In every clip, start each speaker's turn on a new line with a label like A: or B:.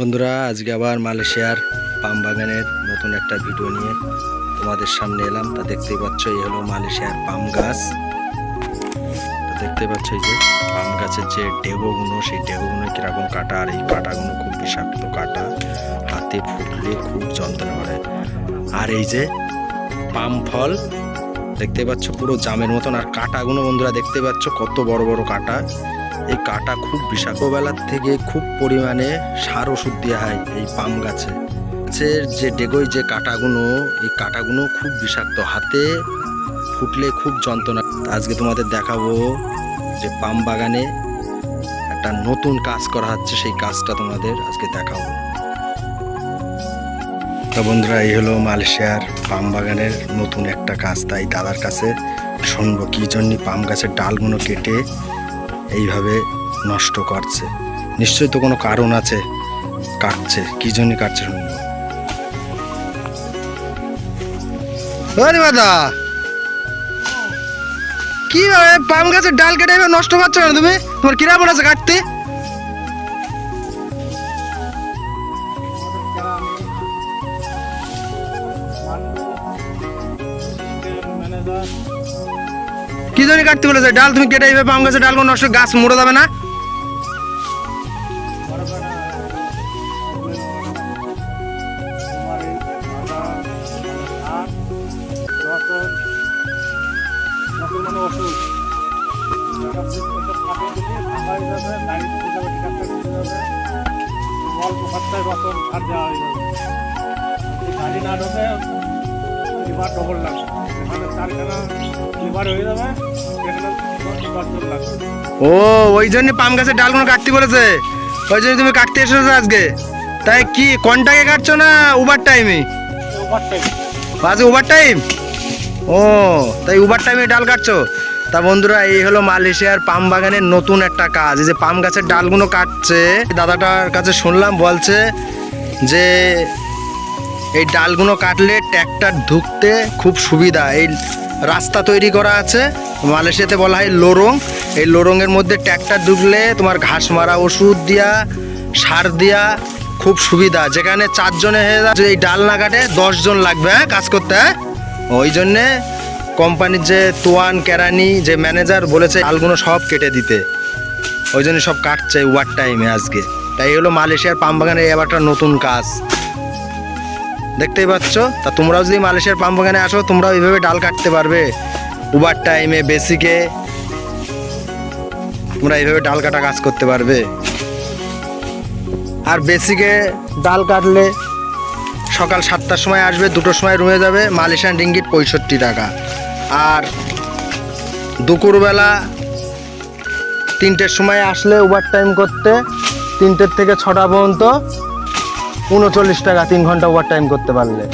A: বন্ধুরা, আজকে আবার মালয়েশিয়ার পাম বাগানের নতুন একটা ভিডিও নিয়ে তোমাদের সামনে এলাম। তা দেখতেই পাচ্ছ, এই হলো মালয়েশিয়ার পাম গাছ। তা দেখতেই পাচ্ছ এই যে, পাম গাছের যে ডেগোগুলো, সেই ডেগোগুলো কীরকম কাটা, আর এই কাটাগুলো খুব বিষাক্ত কাটা। হাতে ফুটলে খুব যন্ত্রণা করে। আর এই যে পাম ফল, দেখতে পাচ্ছ পুরো জামের মতন। আর কাটাগুলো বন্ধুরা, দেখতে পাচ্ছ কত বড় বড় কাটা। এই কাটা খুব বিষাক্ত। বেলার থেকে খুব পরিমাণে সার ওষুধ দেওয়া হয় এই পাম গাছে। গাছের যে ডেগোই যে কাটাগুলো এই কাটাগুলো খুব বিষাক্ত। হাতে ফুটলে খুব যন্ত্রণা। আজকে তোমাদের দেখাবো যে পাম বাগানে একটা নতুন কাজ করা হচ্ছে, সেই কাজটা তোমাদের আজকে দেখাবো। তো বন্ধুরা, এই হলো মালয়েশিয়ার পাম বাগানের নতুন একটা কাজ। তাই দাদার কাছে শুনব, কি জন্য পাম গাছের ডালগুলো কেটে এইভাবে নষ্ট করছে। নিশ্চয়ই তো কোনো কারণ আছে কাটছে, কি জন্য কাটছে শুনব? দাদা কি পাম গাছের ডাল কেটে নষ্ট করছ না তুমি? তোমার কিরাম আছে কাটতে? জন্য কাটতে বলেছে। ডাল তুমি কেটে এইভাবে পাম গাছের ডালগুলো নষ্ট গাছ মরে যাবে না।
B: ডবল লাগবে এখানে চারখানা হয়ে যাবে।
A: ও, ওই জন্য পাম গাছের ডালগুলো কাটতে বলেছে। ওই জন্য তুমি কাটতে এসেছ আজকে। তাই কি, কন্টাকে কাটছো না
B: ওভার টাইম
A: আজকে উবার টাইম ও, তাই ওভার টাইমে ডাল কাটছো? তা বন্ধুরা, এই হলো মালয়েশিয়ার পাম বাগানের নতুন একটা কাজ। এই যে পাম গাছের ডালগুলো কাটছে, দাদাটার কাছে শুনলাম, বলছে যে এই ডালগুলো কাটলে ট্র্যাক্টর ঢুকতে খুব সুবিধা। এই রাস্তা তৈরি করা আছে। মালয়েশিয়াতে বলা হয় লোরং। এই লোরংয়ের মধ্যে ট্র্যাক্টর ঢুকলে তোমার ঘাস মারা, ওষুধ দিয়া, সার দিয়া খুব সুবিধা। যেখানে চারজনে হয়ে যায় এই ডাল না কাটে, দশজন লাগবে হ্যাঁ কাজ করতে হ্যাঁ? ওই জন্যে কোম্পানির যে তোয়ান, কেরানি, যে ম্যানেজার বলেছে, ডালগুলো সব কেটে দিতে। ওই জন্য সব কাটছে, ওয়ার টাইমে আজকে। তাই হলো মালয়েশিয়ার পাম বাগানের এবার একটা নতুন কাজ। দেখতেই পাচ্ছ? তা তোমরাও যদি মালয়েশিয়ার পাম বাগানে আসো, তোমরাও এইভাবে ডাল কাটতে পারবে। উবার টাইমে বেসিকে তোমরা এইভাবে ডাল কাটা কাজ করতে পারবে। আর বেসিকে ডাল কাটলে সকাল সাতটার সময় আসবে, দুটোর সময় রুমে যাবে, মালয়েশিয়ান রিঙ্গিট পঁয়ষট্টি টাকা। আর দুপুরবেলা তিনটের সময় আসলে ওভার টাইম করতে, তিনটের থেকে ছটা পর্যন্ত উনচল্লিশ টাকা তিন ঘণ্টা ওভার টাইম করতে পারলে।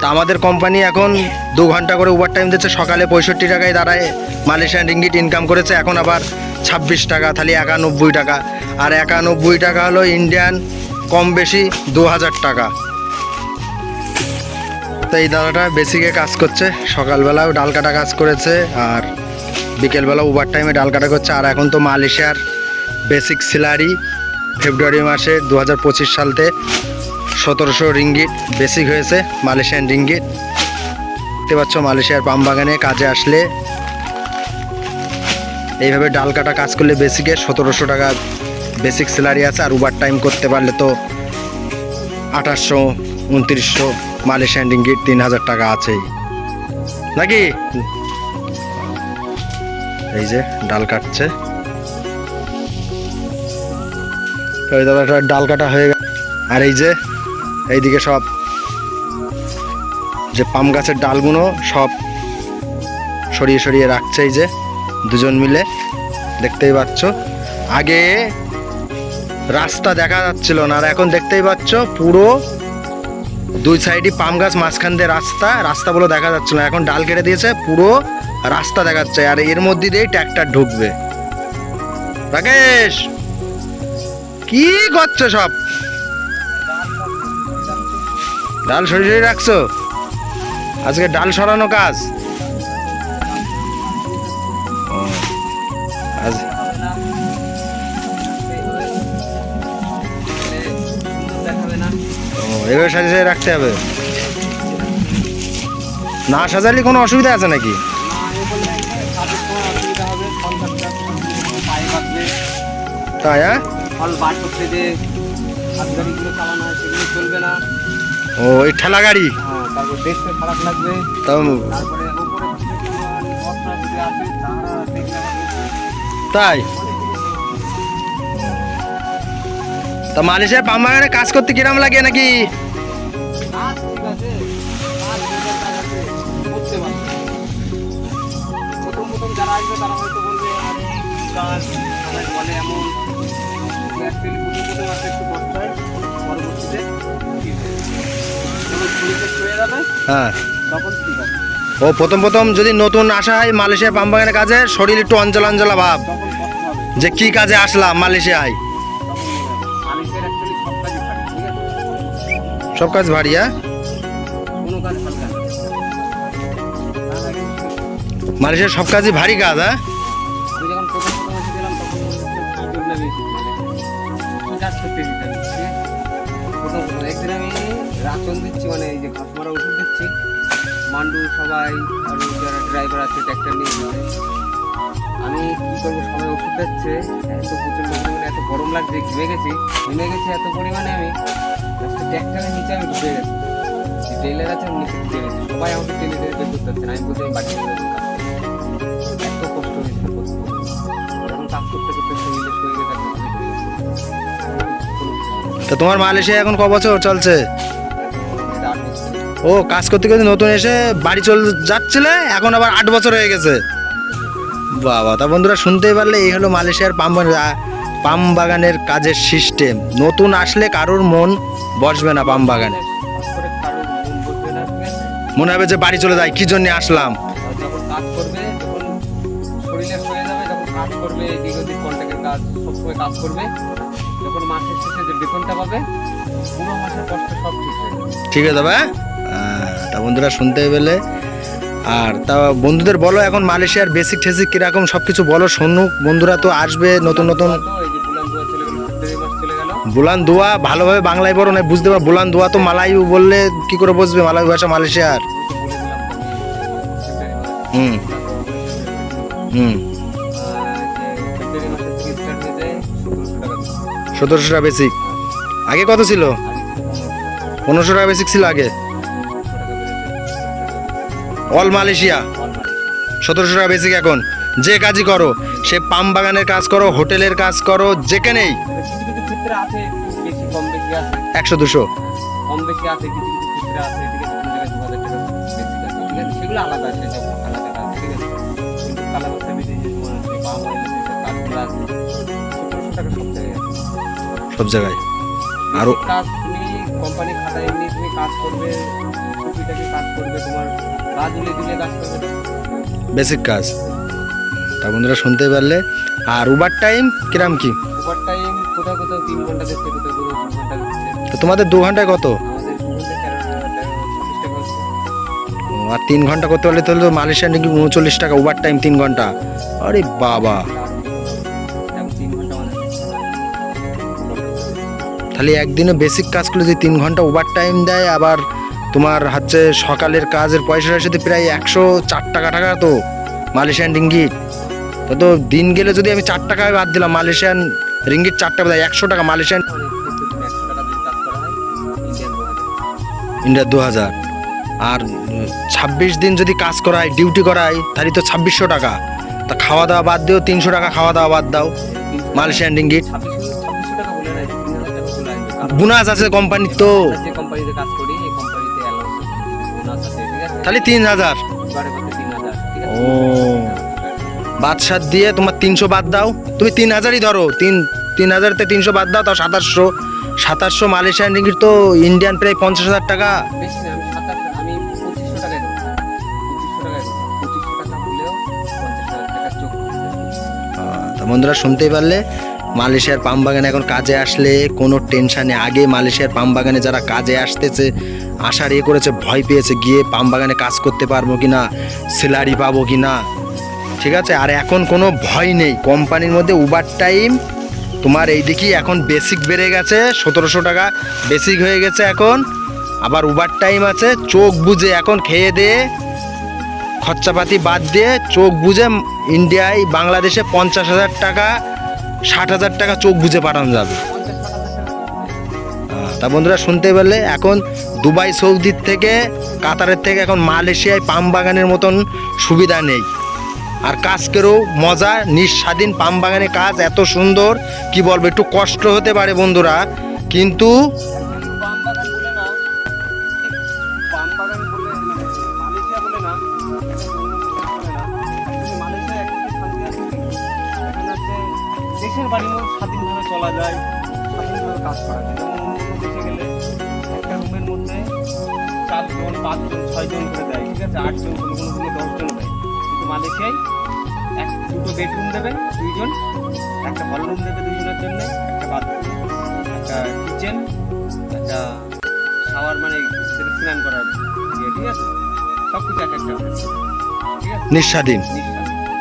A: তা আমাদের কোম্পানি এখন দু ঘণ্টা করে ওভার টাইম দিচ্ছে, সকালে পঁয়ষট্টি টাকায় দাঁড়ায় মালয়েশিয়ান রিঙ্গিট ইনকাম করেছে, এখন আবার ছাব্বিশ টাকা, তাহলে একানব্বই টাকা। আর একানব্বই টাকা হলো ইন্ডিয়ান কম বেশি দু হাজার টাকা। তো এই দাদাটা বেসিকে কাজ করছে, সকালবেলাও ডাল কাটা কাজ করেছে, আর বিকেলবেলা ওভার টাইমে ডাল কাটা করছে, আর এখন তো মালয়েশিয়ার বেসিক স্যালারি ফেব্রুয়ারি মাসে দু হাজার পঁচিশ সালতে সতেরোশো রিঙ্গিট বেসিক হয়েছে, মালয়েশিয়ান রিঙ্গিট দেখতে পাচ্ছ, মালয়েশিয়ার পাম বাগানে কাজে আসলে এইভাবে ডাল কাটা কাজ করলে বেসিকে সতেরোশো টাকা বেসিক স্যালারি আছে, আর ওভার টাইম করতে পারলে তো আঠাশশো উনত্রিশশো, মালয়েশিয়ান রিঙ্গিট তিন হাজার টাকা আছেই। নাকি? এই যে, ডাল কাটছে। তো এই দাদাটা ডাল কাটা হয়ে গেল। আর এই যে, এইদিকে সব যে পাম গাছের ডালগুলো সব সরিয়ে সরিয়ে রাখছে এই যে, দুজন মিলে। দেখতেই পাচ্ছ। আগে রাস্তা দেখা যাচ্ছিল না, আর এখন দেখতেই পাচ্ছ পুরো দুই সাইডই পাম গাছ, মাঝখান দিয়ে রাস্তা রাস্তাগুলো দেখা যাচ্ছে না। এখন ডাল কেটে দিয়েছে, পুরো রাস্তা দেখাচ্ছে, আর এর মধ্যে দিয়েই ট্র্যাক্টর ঢুকবে। রাকেশ! কি করছ সব? ডাল সরিয়ে সরিয়ে রাখছো? আজকে ডাল সরানো কাজ। আজ এভাবে সাজিয়ে সাজিয়ে রাখতে হবে। না সাজালে কোনো অসুবিধা আছে নাকি? তাই হ্যাঁ?
C: ফল বার করতে যে গাড়িগুলো চালানো হয় সেগুলো চলবে না।
A: ও এই ঠেলা গাড়ি?
C: হ্যাঁ তারপর দেখতে খারাপ লাগবে। তারপরে
A: তাই? তা মালয়েশিয়ার পাম বাগানে কাজ করতে কিরাম লাগে নাকি?
C: যারা আসবে তারা হয়তো বলবে কাজ বলে এমন। হয়।
A: ও, প্রথম প্রথম যদি নতুন আসা হয় মালয়েশিয়ার পাম বাগানের কাজে, শরীর একটু অঞ্চল অঞ্চলা ভাব। যে কি কাজে আসলাম মালয়েশিয়ায়?
C: সব
A: কাজ ভারী হ্যাঁ? মালয়েশিয়ার সব কাজই ভারী কাজ হ্যাঁ?
C: রাচন দিচ্ছি মানে এই যে ঘাস মারা ওষুধ দিচ্ছি। মান্ডু সবাই, আর যারা ড্রাইভার আছে ট্র্যাক্টর নিয়ে আমি কি করব, সবাই ওষুধ দিচ্ছে। এত প্রচণ্ড পরিমাণে, এত গরম লাগছে, ঘেমে গেছি। ঘেমে গেছি এত পরিমাণে আমি। ট্র্যাক্টরের নিচে আমি ঢুকে গেছি। টেলার আছে আমি নিচে গেছি। সবাই আমাকে টেনে টেনে বের করতে পারছে না, আমি আমি বাড়ি। এত কষ্ট।
A: তা তোমার মালয়েশিয়া এখন ক বছর চলছে? ও কাজ করতে করতে নতুন এসে বাড়ি চল যাচ্ছিলে এখন আবার আট বছর হয়ে গেছে। বাবা তা বন্ধুরা শুনতেই পারলে এই হলো মালয়েশিয়ার পাম পাম বাগানের কাজের সিস্টেম নতুন আসলে কারোর মন বসবে না পাম বাগানে।
C: মন
A: হবে যে বাড়ি চলে যায় কি জন্য আসলাম?
C: ঠিক
A: আছে? আহ, তা বন্ধুরা শুনতে পেলে। আর তা বন্ধুদের বলো, এখন মালয়েশিয়ার বেসিক টেসিক কীরকম? সব কিছু বলো শুনুক বন্ধুরা তো আসবে, নতুন নতুন
C: বুলান দুয়া
A: ভালোভাবে বাংলায় বলো না বুঝতে পারো বুলান দোয়া তো মালায়ু বললে কি করে বুঝবে মালায়ু ভাষা মালয়েশিয়ার? হুম। হুম।
C: সতেরোশো টাকা
A: বেসিক আগে কত ছিল?
C: পনেরোশো টাকা
A: বেসিক ছিল আগে। All Malaysia. সতেরোশো টাকা বেসিক এখন। যে কাজই করো, সে পাম বাগানের কাজ করো, হোটেলের কাজ করো যেখানেই একশো দুশো।
C: সব যে সব জায়গায়। আরও তুমি কোম্পানি খাতা এমনি তুমি কাজ করবে কাজ করবে তোমার কাজ
A: বেসিক কাজ। তা বন্ধুরা শুনতে পারলে। আর ওভার টাইম কিরাম কি?
C: ওভার টাইম কোথাও কোথাও তিন ঘণ্টা দিচ্ছে কোথাও কোথাও দু ঘণ্টা
A: তো তোমাদের দু ঘন্টায় কত? আর তিন ঘণ্টা করতে পারলে তাহলে তো মালয়েশিয়ার নাকি উনচল্লিশ টাকা ওভার টাইম তিন ঘণ্টা। আরে বাবা। তাহলে একদিনে বেসিক কাজগুলো যদি তিন ঘণ্টা ওভার টাইম দেয় আবার তোমার হচ্ছে সকালের কাজের পয়সাটার সাথে প্রায় একশো চার টাকা টাকা তো মালয়েশিয়ান রিঙ্গিট তো তো দিন গেলে যদি আমি চার টাকায় বাদ দিলাম মালয়েশিয়ান রিঙ্গিট চার টাকা একশো টাকা মালয়েশিয়ান
C: ইন্ডিয়ান দু হাজার।
A: আর ছাব্বিশ দিন যদি কাজ করায় ডিউটি করায় তাহলে তো ছাব্বিশশো টাকা। তা খাওয়া দাওয়া বাদ দিও তিনশো টাকা খাওয়া দাওয়া বাদ দাও মালয়েশিয়ান রিঙ্গিট বোনাস আছে কোম্পানির তো।
C: কোম্পানিতে কাজ করি
A: তাহলে তিন হাজার। ও। বাদ সাত দিয়ে তোমার তিনশো বাদ দাও। তুমি তিন হাজারই ধরো। তিন তিন হাজারতে তিনশো বাদ দাও, তাও সাতাশশো। সাতাশশো মালয়েশিয়ান রিঙ্গিট তো ইন্ডিয়ান প্রায় পঞ্চাশ হাজার টাকা। বন্ধুরা, শুনতেই পারলে? মালয়েশিয়ার পাম বাগানে এখন কাজে আসলে কোনো টেনশানে আগে মালয়েশিয়ার পাম বাগানে যারা কাজে আসতেছে আসার ইয়ে করেছে, ভয় পেয়েছে, গিয়ে পাম বাগানে কাজ করতে পারব কি না স্যালারি পাবো কি না ঠিক আছে? আর এখন কোনো ভয় নেই। কোম্পানির মধ্যে ওভার টাইম তোমার এই দিকেই এখন বেসিক বেড়ে গেছে, সতেরোশো টাকা। বেসিক হয়ে গেছে এখন। আবার ওভার টাইম আছে, চোখ বুঝে এখন খেয়ে দিয়ে খরচাপাতি বাদ দিয়ে চোখ বুঝে ইন্ডিয়ায় বাংলাদেশে পঞ্চাশ হাজার টাকা, ষাট হাজার টাকা চোখ বুঝে পাঠানো যাবে। তা বন্ধুরা শুনতে পেলে এখন দুবাই, সৌদির থেকে, কাতারের থেকে এখন মালয়েশিয়ায় পাম বাগানের মতন সুবিধা নেই। আর কাজকেরও মজা, নিঃস্বাধীন পাম বাগানে কাজ এত সুন্দর, কি বলব, একটু কষ্ট হতে পারে বন্ধুরা, কিন্তু
C: দেশের মধ্যে স্বাধীনভাবে চলা যায়, স্বাধীনভাবে কাজ করা যায়। চারজন পাঁচজন ছয়জন করে দেয় ঠিক আছে? আটজন কোনো কোনো রুমে দশজন দেয়। কিন্তু মালয়েশিয়ায় এক দুটো বেডরুম দেবে দুইজন একটা হল রুম দেবে দুইজনের জন্য একটা বাথরুম একটা কিচেন একটা শাওয়ার মানে যেটা স্নান করার ইয়ে ঠিক আছে? সব কিছু এক একটা ঠিক আছে?
A: নিঃস্বাধীন।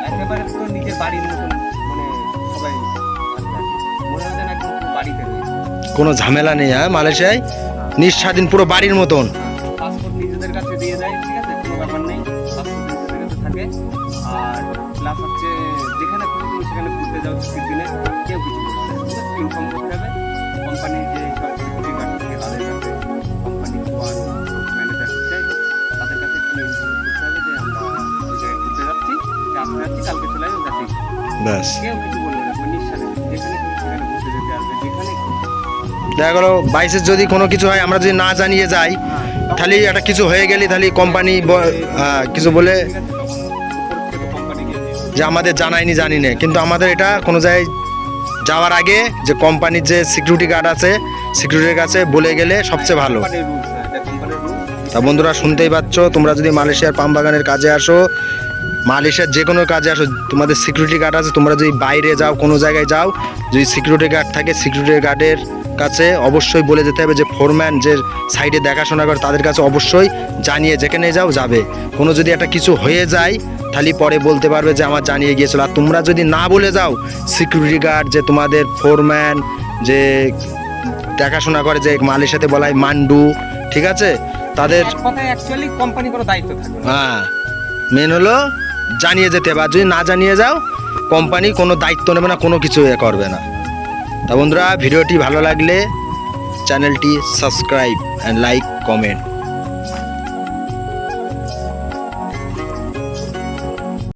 C: একেবারে পুরো নিজের বাড়ির মতন মানে সবাই। মনে হয় যেন একদম বাড়িতে
A: কোনো ঝামেলা নেই হ্যাঁ মালয়েশিয়ায়? নিঃস্বাধীন পুরো বাড়ির মতন।
C: খুশি
A: দেখা গেলো বাইসের যদি কোনো কিছু হয় আমরা যদি না জানিয়ে যাই তাহলে একটা কিছু হয়ে গেলে তাহলে কোম্পানি কিছু বলে যে আমাদের জানায়নি জানি না কিন্তু আমাদের এটা কোনো জায়গায় যাওয়ার আগে যে কোম্পানির যে সিকিউরিটি গার্ড আছে সিকিউরিটির কাছে বলে গেলে সবচেয়ে ভালো।
C: রুলস
A: তা বন্ধুরা শুনতেই পাচ্ছ তোমরা যদি মালয়েশিয়ার পাম বাগানের কাজে আসো মালয়েশিয়ার যে কোনো কাজে আসো তোমাদের সিকিউরিটি গার্ড আছে তোমরা যদি বাইরে যাও কোনো জায়গায় যাও যদি সিকিউরিটি গার্ড থাকে সিকিউরিটি গার্ডের কাছে অবশ্যই বলে যেতে হবে যে ফোরম্যান যে সাইডে দেখাশোনা করে তাদের কাছে অবশ্যই জানিয়ে যেখানে যাও যাবে। কোনো যদি একটা কিছু হয়ে যায় তাহলে পরে বলতে পারবে যে আমার জানিয়ে গিয়েছিল। আর তোমরা যদি না বলে যাও সিকিউরিটি গার্ড যে তোমাদের ফোরম্যান যে দেখাশোনা করে যে মালয়েশিয়াতে বলা হয় মান্ডু ঠিক আছে? তাদের হ্যাঁ। মেন হলো জানিয়ে যেতে বা যদি না জানিয়ে যাও কোম্পানি কোনো দায়িত্ব নেবে না, কোনো কিছু এ করবে না। তা বন্ধুরা, ভিডিওটি ভালো লাগলে চ্যানেলটি সাবস্ক্রাইব অ্যান্ড লাইক কমেন্ট